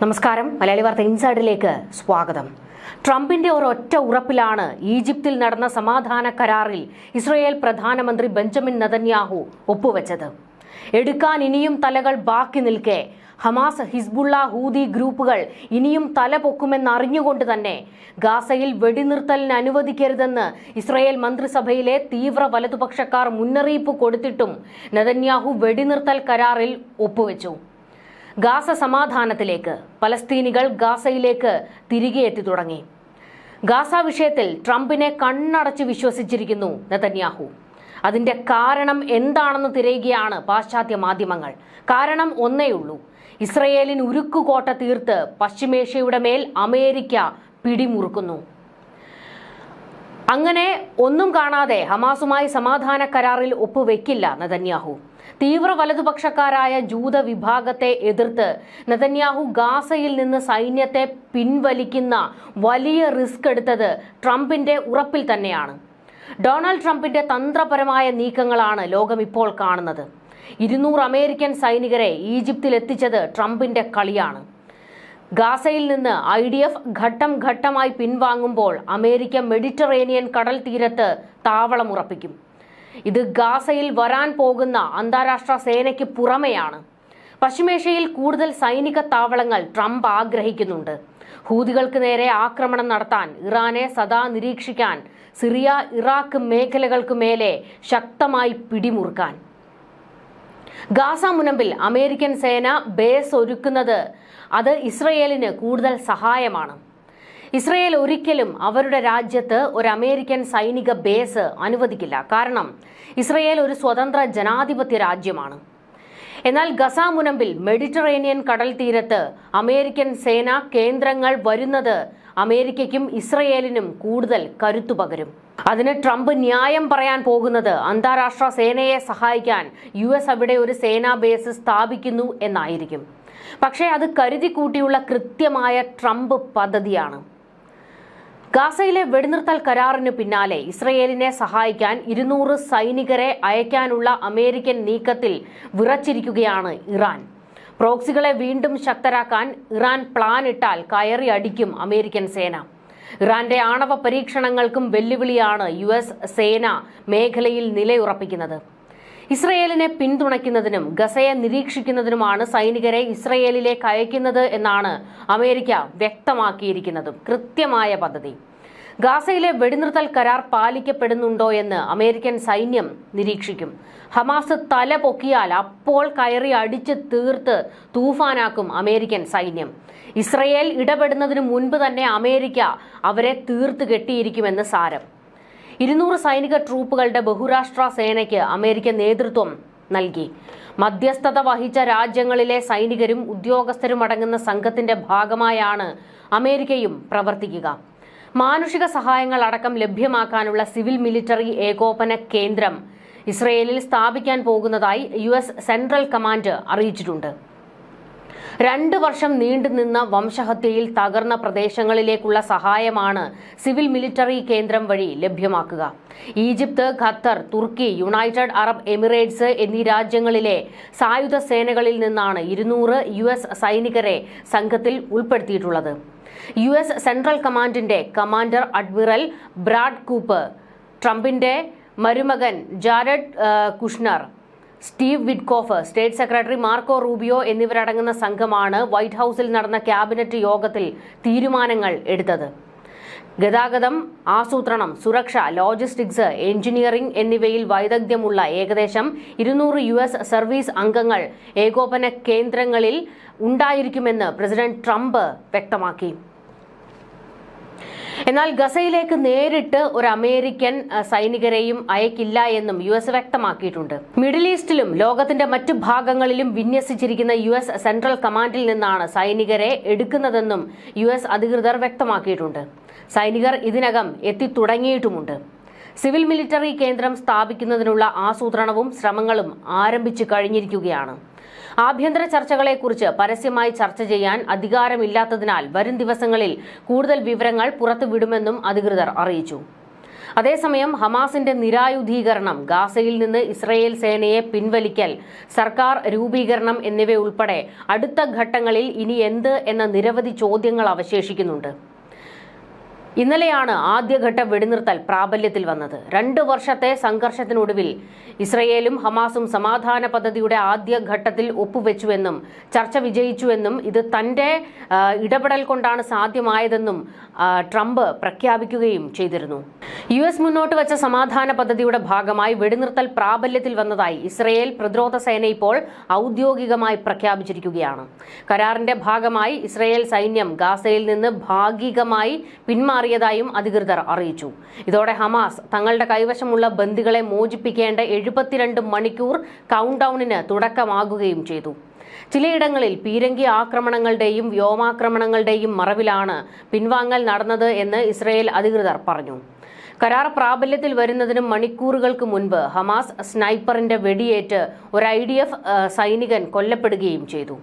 നമസ്കാരം. മലയാളി വാർത്ത ഇൻസൈഡിലേക്ക് സ്വാഗതം. ട്രംപിന്റെ ഒരൊറ്റ ഉറപ്പിലാണ് ഈജിപ്തിൽ നടന്ന സമാധാന കരാറിൽ ഇസ്രയേൽ പ്രധാനമന്ത്രി ബെഞ്ചമിൻ നതന്യാഹു ഒപ്പുവെച്ചത്. എടുക്കാൻ ഇനിയും തലകൾ ബാക്കി നിൽക്കെ. ഹമാസ് ഹിസ്ബുള്ള ഹൂദി ഗ്രൂപ്പുകൾ ഇനിയും തല പൊക്കുമെന്നറിഞ്ഞുകൊണ്ട് തന്നെ ഗാസയിൽ വെടിനിർത്തലിന് അനുവദിക്കരുതെന്ന് ഇസ്രയേൽ മന്ത്രിസഭയിലെ തീവ്ര വലതുപക്ഷക്കാർ മുന്നറിയിപ്പ് കൊടുത്തിട്ടും നെതന്യാഹു വെടിനിർത്തൽ കരാറിൽ ഒപ്പുവെച്ചു. ഗാസ സമാധാനത്തിലേക്ക് പലസ്തീനികൾ ഗാസയിലേക്ക് തിരികെ എത്തി തുടങ്ങി. ഗാസ വിഷയത്തിൽ ട്രംപിനെ കണ്ണടച്ച് വിശ്വസിച്ചിരിക്കുന്നു നെതന്യാഹു. അതിന്റെ കാരണം എന്താണെന്ന് തിരയുകയാണ് പാശ്ചാത്യ മാധ്യമങ്ങൾ. കാരണം ഒന്നേയുള്ളൂ ഇസ്രയേലിന് ഉരുക്കുകോട്ട തീർത്ത് പശ്ചിമേഷ്യയുടെ മേൽ അമേരിക്ക പിടിമുറുക്കുന്നു. അങ്ങനെ ഒന്നും കാണാതെ ഹമാസുമായി സമാധാന കരാറിൽ ഒപ്പുവെക്കില്ല നെതന്യാഹു. തീവ്ര വലതുപക്ഷക്കാരായ ജൂത വിഭാഗത്തെ എതിർത്ത് നെതന്യാഹു ഗാസയിൽ നിന്ന് സൈന്യത്തെ പിൻവലിക്കുന്ന വലിയ റിസ്ക് എടുത്തത് ട്രംപിന്റെ ഉറപ്പിൽ തന്നെയാണ്. ഡൊണാൾഡ് ട്രംപിന്റെ തന്ത്രപരമായ നീക്കങ്ങളാണ് ലോകം ഇപ്പോൾ കാണുന്നത്. ഇരുന്നൂറ് അമേരിക്കൻ സൈനികരെ ഈജിപ്തിൽ എത്തിച്ചത് ട്രംപിന്റെ കളിയാണ്. ഗാസയിൽ നിന്ന് ഐ ഡി എഫ് ഘട്ടം ഘട്ടമായി പിൻവാങ്ങുമ്പോൾ അമേരിക്ക മെഡിറ്ററേനിയൻ കടൽ തീരത്ത് താവളമുറപ്പിക്കും. ഇത് ഗാസയിൽ വരാൻ പോകുന്ന അന്താരാഷ്ട്ര സേനയ്ക്ക് പുറമെയാണ്. പശ്ചിമേഷ്യയിൽ കൂടുതൽ സൈനിക താവളങ്ങൾ ട്രംപ് ആഗ്രഹിക്കുന്നുണ്ട്. ഹൂതികൾക്ക് നേരെ ആക്രമണം നടത്താൻ ഇറാനെ സദാ നിരീക്ഷിക്കാൻ സിറിയ ഇറാഖ് മേഖലകൾക്ക് മേലെ ശക്തമായി പിടിമുറുക്കാൻ. ഗാസ മുനമ്പിൽ അമേരിക്കൻ സേന ബേസ് ഒരുക്കുന്നത് അത് ഇസ്രയേലിന് കൂടുതൽ സഹായമാണ്. ഇസ്രയേൽ ഒരിക്കലും അവരുടെ രാജ്യത്ത് ഒരു അമേരിക്കൻ സൈനിക ബേസ് അനുവദിക്കില്ല. കാരണം ഇസ്രയേൽ ഒരു സ്വതന്ത്ര ജനാധിപത്യ രാജ്യമാണ്. എന്നാൽ ഗസ മുനമ്പിൽ മെഡിറ്ററേനിയൻ കടൽ തീരത്ത് അമേരിക്കൻ സേനാ കേന്ദ്രങ്ങൾ വരുന്നത് അമേരിക്കയ്ക്കും ഇസ്രയേലിനും കൂടുതൽ കരുത്തു പകരും. അതിന് ട്രംപ് ന്യായം പറയാൻ പോകുന്നത് അന്താരാഷ്ട്ര സേനയെ സഹായിക്കാൻ യു എസ് അവിടെ ഒരു സേനാ ബേസ് സ്ഥാപിക്കുന്നു എന്നായിരിക്കും. പക്ഷേ അത് കരുതി കൂട്ടിയുള്ള കൃത്യമായ ട്രംപ് പദ്ധതിയാണ്. ഗാസയിലെ വെടിനിർത്തൽ കരാറിനു പിന്നാലെ ഇസ്രയേലിനെ സഹായിക്കാൻ ഇരുന്നൂറ് സൈനികരെ അയക്കാനുള്ള അമേരിക്കൻ നീക്കത്തിൽ വിറച്ചിരിക്കുകയാണ് ഇറാൻ. പ്രോക്സികളെ വീണ്ടും ശക്തരാക്കാൻ ഇറാൻ പ്ലാൻ ഇട്ടാൽ കയറി അടിക്കും അമേരിക്കൻ സേന. ഇറാന്റെ ആണവ പരീക്ഷണങ്ങൾക്കും വെല്ലുവിളിയാണ് യു സേന മേഖലയിൽ നിലയുറപ്പിക്കുന്നത്. ഇസ്രയേലിനെ പിന്തുണയ്ക്കുന്നതിനും ഗസയെ നിരീക്ഷിക്കുന്നതിനുമാണ് സൈനികരെ ഇസ്രയേലിലേക്ക് അയക്കുന്നത് എന്നാണ് അമേരിക്ക വ്യക്തമാക്കിയിരിക്കുന്നതും കൃത്യമായ പദ്ധതി. ഗാസയിലെ വെടിനിർത്തൽ കരാർ പാലിക്കപ്പെടുന്നുണ്ടോ എന്ന് അമേരിക്കൻ സൈന്യം നിരീക്ഷിക്കും. ഹമാസ് തല പൊക്കിയാൽ അപ്പോൾ കയറി അടിച്ച് തീർത്ത് തൂഫാനാക്കും അമേരിക്കൻ സൈന്യം. ഇസ്രയേൽ ഇടപെടുന്നതിന് മുൻപ് തന്നെ അമേരിക്ക അവരെ തീർത്ത് കെട്ടിയിരിക്കുമെന്ന് സാരം. ഇരുന്നൂറ് സൈനിക ട്രൂപ്പുകളുടെ ബഹുരാഷ്ട്ര സേനയ്ക്ക് അമേരിക്ക നേതൃത്വം നൽകി. മധ്യസ്ഥത വഹിച്ച രാജ്യങ്ങളിലെ സൈനികരും ഉദ്യോഗസ്ഥരും അടങ്ങുന്ന സംഘത്തിന്റെ ഭാഗമായാണ് അമേരിക്കയും പ്രവർത്തിക്കുക. മാനുഷിക സഹായങ്ങൾ അടക്കം ലഭ്യമാക്കാനുള്ള സിവിൽ മിലിറ്ററി ഏകോപന കേന്ദ്രം ഇസ്രയേലിൽ സ്ഥാപിക്കാൻ പോകുന്നതായി യു സെൻട്രൽ കമാൻഡ് അറിയിച്ചിട്ടുണ്ട്. രണ്ട് വർഷം നീണ്ടുനിന്ന വംശഹത്യയിൽ തകർന്ന പ്രദേശങ്ങളിലേക്കുള്ള സഹായമാണ് സിവിൽ മിലിറ്ററി കേന്ദ്രം വഴി ലഭ്യമാക്കുക. ഈജിപ്ത് ഖത്തർ തുർക്കി യുണൈറ്റഡ് അറബ് എമിറേറ്റ്സ് എന്നീ രാജ്യങ്ങളിലെ സായുധ സേനകളിൽ നിന്നാണ് ഇരുന്നൂറ് യു സൈനികരെ സംഘത്തിൽ ഉൾപ്പെടുത്തിയിട്ടുള്ളത്. യു സെൻട്രൽ കമാൻഡിന്റെ കമാൻഡർ അഡ്മിറൽ ബ്രാഡ് കൂപ്പ് ട്രംപിന്റെ മരുമകൻ Jared Kushner Steve Witkoff state secretary Marco Rubio എന്നിവരടങ്ങുന്ന സംഘമാണ് വൈറ്റ് ഹൌസിൽ നടന്ന ക്യാബിനറ്റ് യോഗത്തിൽ തീരുമാനങ്ങൾ എടുത്തത്. ഗതാഗതം ആസൂത്രണം സുരക്ഷ ലോജിസ്റ്റിക്സ് എഞ്ചിനീയറിംഗ് എന്നിവയിൽ വൈദഗ്ധ്യമുള്ള ഏകദേശം ഇരുന്നൂറ് യു എസ് സർവീസ് അംഗങ്ങൾ ഏകോപന കേന്ദ്രങ്ങളിൽ ഉണ്ടായിരിക്കുമെന്ന് പ്രസിഡന്റ് ട്രംപ് വ്യക്തമാക്കി. എന്നാൽ ഗസയിലേക്ക് നേരിട്ട് ഒരു അമേരിക്കൻ സൈനികരെയും അയക്കില്ല എന്നും യു എസ് വ്യക്തമാക്കിയിട്ടുണ്ട്. മിഡിൽ ഈസ്റ്റിലും ലോകത്തിന്റെ മറ്റു ഭാഗങ്ങളിലും വിന്യസിച്ചിരിക്കുന്ന യു എസ് സെൻട്രൽ കമാൻഡിൽ നിന്നാണ് സൈനികരെ എടുക്കുന്നതെന്നും യു എസ് അധികൃതർ വ്യക്തമാക്കിയിട്ടുണ്ട്. സൈനികർ ഇതിനകം എത്തിത്തുടങ്ങിയിട്ടുമുണ്ട്. സിവിൽ മിലിറ്ററി കേന്ദ്രം സ്ഥാപിക്കുന്നതിനുള്ള ആസൂത്രണവും ശ്രമങ്ങളും ആരംഭിച്ചു കഴിഞ്ഞിരിക്കുകയാണ്. ആഭ്യന്തര ചർച്ചകളെക്കുറിച്ച് പരസ്യമായി ചർച്ച ചെയ്യാൻ അധികാരമില്ലാത്തതിനാൽ വരും ദിവസങ്ങളിൽ കൂടുതൽ വിവരങ്ങൾ പുറത്തുവിടുമെന്നും അധികൃതർ അറിയിച്ചു. അതേസമയം ഹമാസിന്റെ നിരായുധീകരണം ഗാസയിൽ നിന്ന് ഇസ്രയേൽ സേനയെ പിൻവലിക്കൽ സർക്കാർ രൂപീകരണം എന്നിവയുൾപ്പെടെ അടുത്ത ഘട്ടങ്ങളിൽ ഇനി എന്ത് എന്ന നിരവധി ചോദ്യങ്ങൾ അവശേഷിക്കുന്നുണ്ട്. ഇന്നലെയാണ് ആദ്യഘട്ട വെടിനിർത്തൽ പ്രാബല്യത്തിൽ വന്നത്. രണ്ട് വർഷത്തെ സംഘർഷത്തിനൊടുവിൽ ഇസ്രയേലും ഹമാസും സമാധാന പദ്ധതിയുടെ ആദ്യഘട്ടത്തിൽ ഒപ്പുവെച്ചുവെന്നും ചർച്ച വിജയിച്ചുവെന്നും ഇത് തന്റെ ഇടപെടൽ കൊണ്ടാണ് സാധ്യമായതെന്നും ട്രംപ് പ്രഖ്യാപിക്കുകയും ചെയ്തിരുന്നു. യു എസ് മുന്നോട്ട് വച്ച സമാധാന പദ്ധതിയുടെ ഭാഗമായി വെടിനിർത്തൽ പ്രാബല്യത്തിൽ വന്നതായി ഇസ്രയേൽ പ്രതിരോധ സേന ഇപ്പോൾ ഔദ്യോഗികമായി പ്രഖ്യാപിച്ചിരിക്കുകയാണ്. കരാറിന്റെ ഭാഗമായി ഇസ്രയേൽ സൈന്യം ഗാസയിൽ നിന്ന് ഭാഗികമായി പിന്മാറിയതായും അധികൃതർ അറിയിച്ചു. ഇതോടെ ഹമാസ് തങ്ങളുടെ കൈവശമുള്ള ബന്ദികളെ മോചിപ്പിക്കേണ്ട എഴുപത്തിരണ്ട് മണിക്കൂർ കൗണ്ട് ഡൌണിന് തുടക്കമാകുകയും ചെയ്തു. ചിലയിടങ്ങളിൽ പീരങ്കി ആക്രമണങ്ങളുടെയും വ്യോമാക്രമണങ്ങളുടെയും മറവിലാണ് പിൻവാങ്ങൽ നടന്നത് എന്ന് ഇസ്രയേൽ അധികൃതർ പറഞ്ഞു. കരാർ പ്രാബല്യത്തിൽ വരുന്നതിന് മണിക്കൂറുകൾക്ക് മുൻപ് ഹമാസ് സ്നൈപ്പറിന്റെ വെടിയേറ്റ് ഒരു ഐ ഡി എഫ് സൈനികൻ കൊല്ലപ്പെടുകയും ചെയ്തു.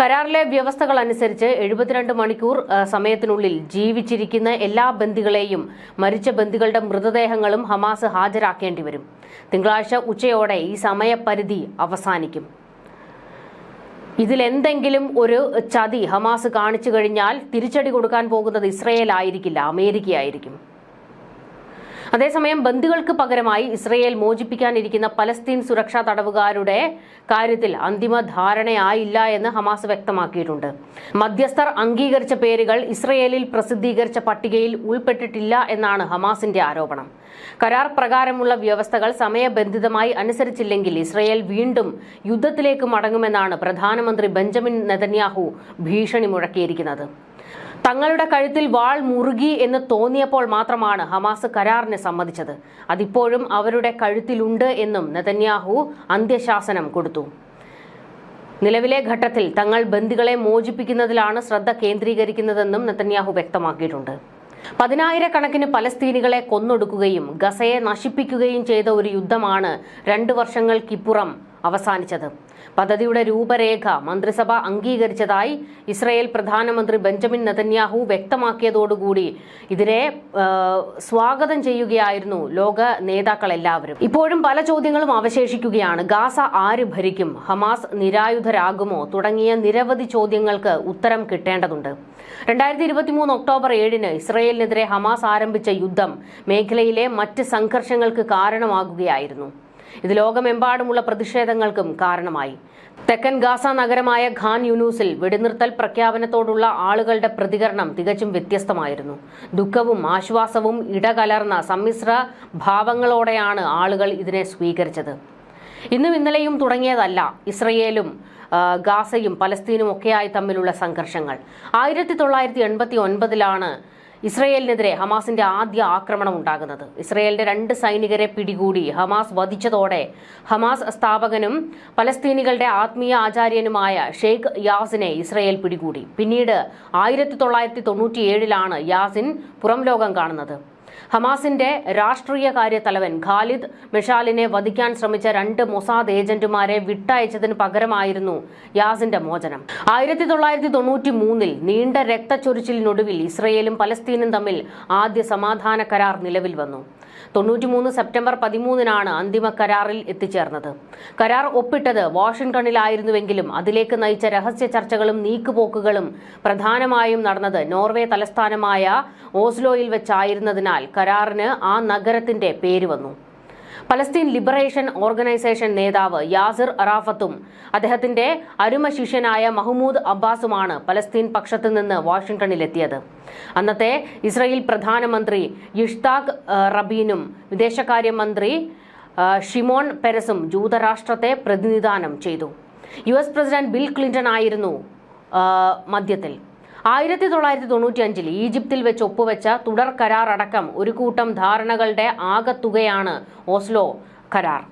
കരാറിലെ വ്യവസ്ഥകൾ അനുസരിച്ച് എഴുപത്തിരണ്ട് മണിക്കൂർ സമയത്തിനുള്ളിൽ ജീവിച്ചിരിക്കുന്ന എല്ലാ ബന്ദികളെയും മരിച്ച ബന്ദികളുടെ മൃതദേഹങ്ങളും ഹമാസ് ഹാജരാക്കേണ്ടി വരും. തിങ്കളാഴ്ച ഉച്ചയോടെ ഈ സമയപരിധി അവസാനിക്കും. ഇതിലെന്തെങ്കിലും ഒരു ചതി ഹമാസ് കാണിച്ചു കഴിഞ്ഞാൽ തിരിച്ചടി കൊടുക്കാൻ പോകുന്നത് ഇസ്രയേൽ ആയിരിക്കില്ല അമേരിക്കയായിരിക്കും. അതേസമയം ബന്ദികൾക്ക് പകരമായി ഇസ്രയേൽ മോചിപ്പിക്കാനിരിക്കുന്ന പലസ്തീൻ സുരക്ഷാ തടവുകാരുടെ കാര്യത്തിൽ അന്തിമ ധാരണയായില്ല എന്ന് ഹമാസ് വ്യക്തമാക്കിയിട്ടുണ്ട്. മധ്യസ്ഥർ അംഗീകരിച്ച പേരുകൾ ഇസ്രയേലിൽ പ്രസിദ്ധീകരിച്ച പട്ടികയിൽ ഉൾപ്പെട്ടിട്ടില്ല എന്നാണ് ഹമാസിന്റെ ആരോപണം. കരാർ പ്രകാരമുള്ള വ്യവസ്ഥകൾ സമയബന്ധിതമായി അനുസരിച്ചില്ലെങ്കിൽ ഇസ്രയേൽ വീണ്ടും യുദ്ധത്തിലേക്ക് മടങ്ങുമെന്നാണ് പ്രധാനമന്ത്രി ബെഞ്ചമിൻ നെതന്യാഹു ഭീഷണി മുഴക്കിയിരിക്കുന്നത്. തങ്ങളുടെ കഴുത്തിൽ വാൾ മുറുകി എന്ന് തോന്നിയപ്പോൾ മാത്രമാണ് ഹമാസ് കരാറിനെ സമ്മതിച്ചത്. അതിപ്പോഴും അവരുടെ കഴുത്തിലുണ്ട് എന്നും നെതന്യാഹു അന്ത്യശാസനം കൊടുത്തു. നിലവിലെ ഘട്ടത്തിൽ തങ്ങൾ ബന്ദികളെ മോചിപ്പിക്കുന്നതിലാണ് ശ്രദ്ധ കേന്ദ്രീകരിക്കുന്നതെന്നും നെതന്യാഹു വ്യക്തമാക്കിയിട്ടുണ്ട്. പതിനായിരക്കണക്കിന് പലസ്തീനികളെ കൊന്നൊടുക്കുകയും ഗസയെ നശിപ്പിക്കുകയും ചെയ്ത ഒരു യുദ്ധമാണ് രണ്ടു വർഷങ്ങൾക്കിപ്പുറം അവസാനിച്ചത്. പദ്ധതിയുടെ രൂപരേഖ മന്ത്രിസഭ അംഗീകരിച്ചതായി ഇസ്രയേൽ പ്രധാനമന്ത്രി ബെഞ്ചമിൻ നെതന്യാഹു വ്യക്തമാക്കിയതോടുകൂടി ഇതിനെ സ്വാഗതം ചെയ്യുകയായിരുന്നു ലോക നേതാക്കളെല്ലാവരും. ഇപ്പോഴും പല ചോദ്യങ്ങളും അവശേഷിക്കുകയാണ്. ഗാസ ആര് ഭരിക്കും? ഹമാസ് നിരായുധരാകുമോ? തുടങ്ങിയ നിരവധി ചോദ്യങ്ങൾക്ക് ഉത്തരം കിട്ടേണ്ടതുണ്ട്. രണ്ടായിരത്തി ഇരുപത്തിമൂന്ന് ഒക്ടോബർ ഏഴിന് ഇസ്രയേലിനെതിരെ ഹമാസ് ആരംഭിച്ച യുദ്ധം മേഖലയിലെ മറ്റ് സംഘർഷങ്ങൾക്ക് കാരണമാകുകയായിരുന്നു. ഇത് ലോകമെമ്പാടുമുള്ള പ്രതിഷേധങ്ങൾക്കും കാരണമായി. തെക്കൻ ഗാസ നഗരമായ ഖാൻ യൂനൂസിൽ വെടിനിർത്തൽ പ്രഖ്യാപനത്തോടുള്ള ആളുകളുടെ പ്രതികരണം തികച്ചും വ്യത്യസ്തമായിരുന്നു. ദുഃഖവും ആശ്വാസവും ഇടകലർന്ന സമ്മിശ്ര ഭാവങ്ങളോടെയാണ് ആളുകൾ ഇതിനെ സ്വീകരിച്ചത്. ഇന്നും ഇന്നലെയും തുടങ്ങിയതല്ല ഇസ്രയേലും ഗാസയും പലസ്തീനും ഒക്കെയായി തമ്മിലുള്ള സംഘർഷങ്ങൾ. ആയിരത്തി തൊള്ളായിരത്തി എൺപത്തി ഒൻപതിലാണ് ഇസ്രയേലിനെതിരെ ഹമാസിന്റെ ആദ്യ ആക്രമണം ഉണ്ടാകുന്നത്. ഇസ്രയേലിന്റെ രണ്ട് സൈനികരെ പിടികൂടി ഹമാസ് വധിച്ചതോടെ ഹമാസ് സ്ഥാപകനും പലസ്തീനികളുടെ ആത്മീയ ആചാര്യനുമായ ഷെയ്ഖ് യാസിനെ ഇസ്രയേൽ പിടികൂടി. പിന്നീട് ആയിരത്തി തൊള്ളായിരത്തി തൊണ്ണൂറ്റിയേഴിലാണ് യാസിൻ പുറം ലോകം കാണുന്നത്. ഹമാസിന്റെ രാഷ്ട്രീയ കാര്യ തലവൻ ഖാലിദ് മിഷാലിനെ വധിക്കാൻ ശ്രമിച്ച രണ്ട് മൊസാദ് ഏജന്റുമാരെ വിട്ടയച്ചതിന് പകരമായിരുന്നു യാസിന്റെ മോചനം. ആയിരത്തി തൊള്ളായിരത്തി തൊണ്ണൂറ്റി മൂന്നിൽ നീണ്ട രക്തച്ചൊരിച്ചിലിനൊടുവിൽ ഇസ്രയേലും പലസ്തീനും തമ്മിൽ ആദ്യ സമാധാന കരാർ നിലവിൽ വന്നു. തൊണ്ണൂറ്റിമൂന്ന് സെപ്റ്റംബർ പതിമൂന്നിനാണ് അന്തിമ കരാറിൽ എത്തിച്ചേർന്നത്. കരാർ ഒപ്പിട്ടത് വാഷിംഗ്ടണിലായിരുന്നുവെങ്കിലും അതിലേക്ക് നയിച്ച രഹസ്യ ചർച്ചകളും നീക്കുപോക്കുകളും പ്രധാനമായും നടന്നത് നോർവേ തലസ്ഥാനമായ ഓസ്ലോയിൽ വെച്ചായിരുന്നതിനാൽ കരാറിന് ആ നഗരത്തിന്റെ പേര് വന്നു. പലസ്തീൻ ലിബറേഷൻ ഓർഗനൈസേഷൻ നേതാവ് യാസിർ അറാഫത്തും അദ്ദേഹത്തിന്റെ അരുമ ശിഷ്യനായ മഹ്മൂദ് അബ്ബാസുമാണ് പലസ്തീൻ പക്ഷത്തു നിന്ന് വാഷിംഗ്ടണിലെത്തിയത്. അന്നത്തെ ഇസ്രയേൽ പ്രധാനമന്ത്രി ഇഷ്താഖ് റബീനും വിദേശകാര്യമന്ത്രി ഷിമോൺ പെരസും ജൂതരാഷ്ട്രത്തെ പ്രതിനിധാനം ചെയ്തു. U S president Bill Clinton ആയിരുന്നു മധ്യത്തിൽ ആയിരത്തി തൊള്ളായിരത്തി തൊണ്ണൂറ്റി അഞ്ചിൽ ഈജിപ്തിൽ വെച്ച് ഒപ്പുവെച്ച തുടർ കരാർ അടക്കം ഒരു കൂട്ടം ധാരണകളുടെ ആകത്തുകയാണ് ഓസ്ലോ കരാർ.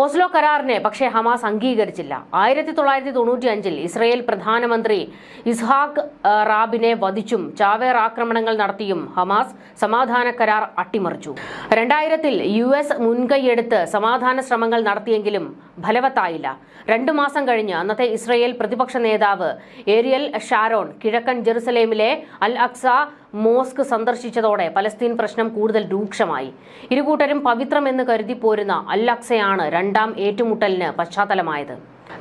ഓസ്ലോ കരാറിനെ പക്ഷെ ഹമാസ് അംഗീകരിച്ചില്ല. ആയിരത്തി തൊള്ളായിരത്തി തൊണ്ണൂറ്റി അഞ്ചിൽ ഇസ്രയേൽ പ്രധാനമന്ത്രി ഇസ്ഹാഖ് റാബിനെ വധിച്ചും ചാവേർ ആക്രമണങ്ങൾ നടത്തിയും ഹമാസ് സമാധാന കരാർ അട്ടിമറിച്ചു. രണ്ടായിരത്തിൽ യു എസ് മുൻകൈയെടുത്ത് സമാധാന ശ്രമങ്ങൾ നടത്തിയെങ്കിലും ഫലവത്തായില്ല. രണ്ടു മാസം കഴിഞ്ഞ് അന്നത്തെ ഇസ്രയേൽ പ്രതിപക്ഷ നേതാവ് ഏരിയൽ ഷാരോൺ കിഴക്കൻ ജെറുസലേമിലെ അൽ അക്സ മോസ്ക് സന്ദർശിച്ചതോടെ പലസ്തീൻ പ്രശ്നം കൂടുതൽ രൂക്ഷമായി. ഇരുകൂട്ടരും പവിത്രമെന്ന് കരുതി പോരുന്ന അല്ലക്സയാണ് രണ്ടാം ഏറ്റുമുട്ടലിന് പശ്ചാത്തലമായത്.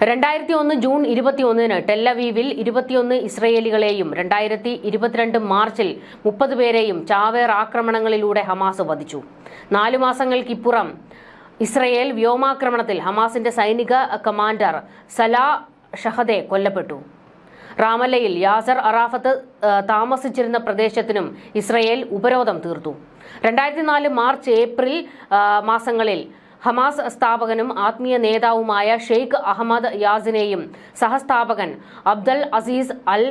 രണ്ടായിരത്തി ഒന്ന് ജൂൺ ഇരുപത്തിയൊന്നിന് ടെല്ലവീവിൽ ഇരുപത്തിയൊന്ന് ഇസ്രയേലികളെയും രണ്ടായിരത്തി ഇരുപത്തിരണ്ട് മാർച്ചിൽ മുപ്പത് പേരെയും ചാവേർ ആക്രമണങ്ങളിലൂടെ ഹമാസ് വധിച്ചു. നാലു മാസങ്ങൾക്കിപ്പുറം ഇസ്രയേൽ വ്യോമാക്രമണത്തിൽ ഹമാസിന്റെ സൈനിക കമാൻഡർ സലാ ഷഹദെ കൊല്ലപ്പെട്ടു. റാമല്ലയിൽ യാസർ അറാഫത്ത് താമസിച്ചിരുന്ന പ്രദേശത്തിനും ഇസ്രയേൽ ഉപരോധം തീർത്തു. രണ്ടായിരത്തി നാല് മാർച്ച് ഏപ്രിൽ മാസങ്ങളിൽ ഹമാസ് സ്ഥാപകനും ആത്മീയ നേതാവുമായ ഷെയ്ഖ് അഹമ്മദ് യാസിനെയും സഹസ്ഥാപകൻ അബ്ദൽ അസീസ് അൽ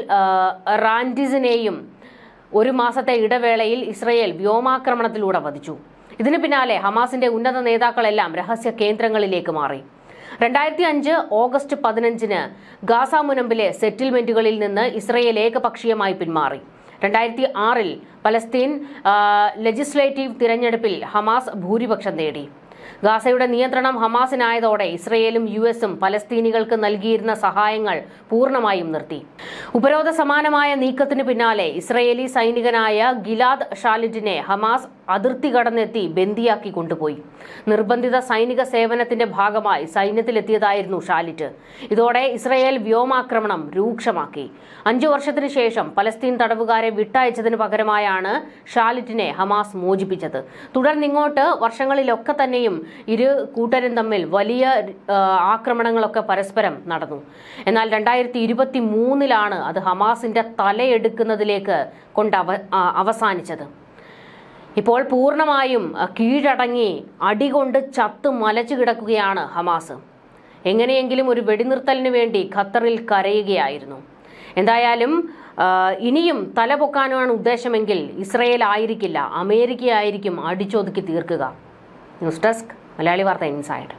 റാൻഡിസിനെയും ഒരു മാസത്തെ ഇടവേളയിൽ ഇസ്രയേൽ വ്യോമാക്രമണത്തിലൂടെ വധിച്ചു. ഇതിനു പിന്നാലെ ഹമാസിന്റെ ഉന്നത നേതാക്കളെല്ലാം രഹസ്യ കേന്ദ്രങ്ങളിലേക്ക് മാറി. രണ്ടായിരത്തി അഞ്ച് ഓഗസ്റ്റ് പതിനഞ്ചിന് ഗാസ മുനമ്പിലെ സെറ്റിൽമെന്റുകളിൽ നിന്ന് ഇസ്രയേൽ ഏകപക്ഷീയമായി പിന്മാറി. രണ്ടായിരത്തി ആറിൽ പലസ്തീൻ ലെജിസ്ലേറ്റീവ് തിരഞ്ഞെടുപ്പിൽ ഹമാസ് ഭൂരിപക്ഷം നേടി. ഗാസയുടെ നിയന്ത്രണം ഹമാസിനായതോടെ ഇസ്രയേലും യു എസും പലസ്തീനികൾക്ക് നൽകിയിരുന്ന സഹായങ്ങൾ പൂർണമായും നിർത്തി. ഉപരോധ സമാനമായ നീക്കത്തിന് പിന്നാലെ ഇസ്രയേലി സൈനികനായ ഗിലാദ് ഷാലിഡിനെ ഹമാസ് അതിർത്തി കടന്നെത്തി ബന്ദിയാക്കി കൊണ്ടുപോയി. നിർബന്ധിത സൈനിക സേവനത്തിന്റെ ഭാഗമായി സൈന്യത്തിലെത്തിയതായിരുന്നു ഷാലിറ്റ്. ഇതോടെ ഇസ്രയേൽ വ്യോമാക്രമണം രൂക്ഷമാക്കി. അഞ്ചു വർഷത്തിനു ശേഷം പലസ്തീൻ തടവുകാരെ വിട്ടയച്ചതിന് പകരമായാണ് ഷാലിറ്റിനെ ഹമാസ് മോചിപ്പിച്ചത്. തുടർന്നിങ്ങോട്ട് വർഷങ്ങളിലൊക്കെ തന്നെയും ഇരു കൂട്ടരും തമ്മിൽ വലിയ ആക്രമണങ്ങളൊക്കെ പരസ്പരം നടന്നു. എന്നാൽ രണ്ടായിരത്തി ഇരുപത്തി മൂന്നിലാണ് അത് ഹമാസിന്റെ തലയെടുക്കുന്നതിലേക്ക് കൊണ്ട് അവസാനിച്ചത്. ഇപ്പോൾ പൂർണമായും കീഴടങ്ങി അടികൊണ്ട് ചത്ത് മലച്ചു കിടക്കുകയാണ് ഹമാസ്. എങ്ങനെയെങ്കിലും ഒരു വെടിനിർത്തലിന് വേണ്ടി ഖത്തറിൽ കരയുകയായിരുന്നു. എന്തായാലും ഇനിയും തല പൊക്കാനാണ് ഉദ്ദേശമെങ്കിൽ ഇസ്രയേൽ ആയിരിക്കില്ല അമേരിക്ക ആയിരിക്കും അടിച്ചൊതുക്കി തീർക്കുക. ന്യൂസ് ഡെസ്ക് മലയാളി വാർത്ത ഇൻസൈഡ്.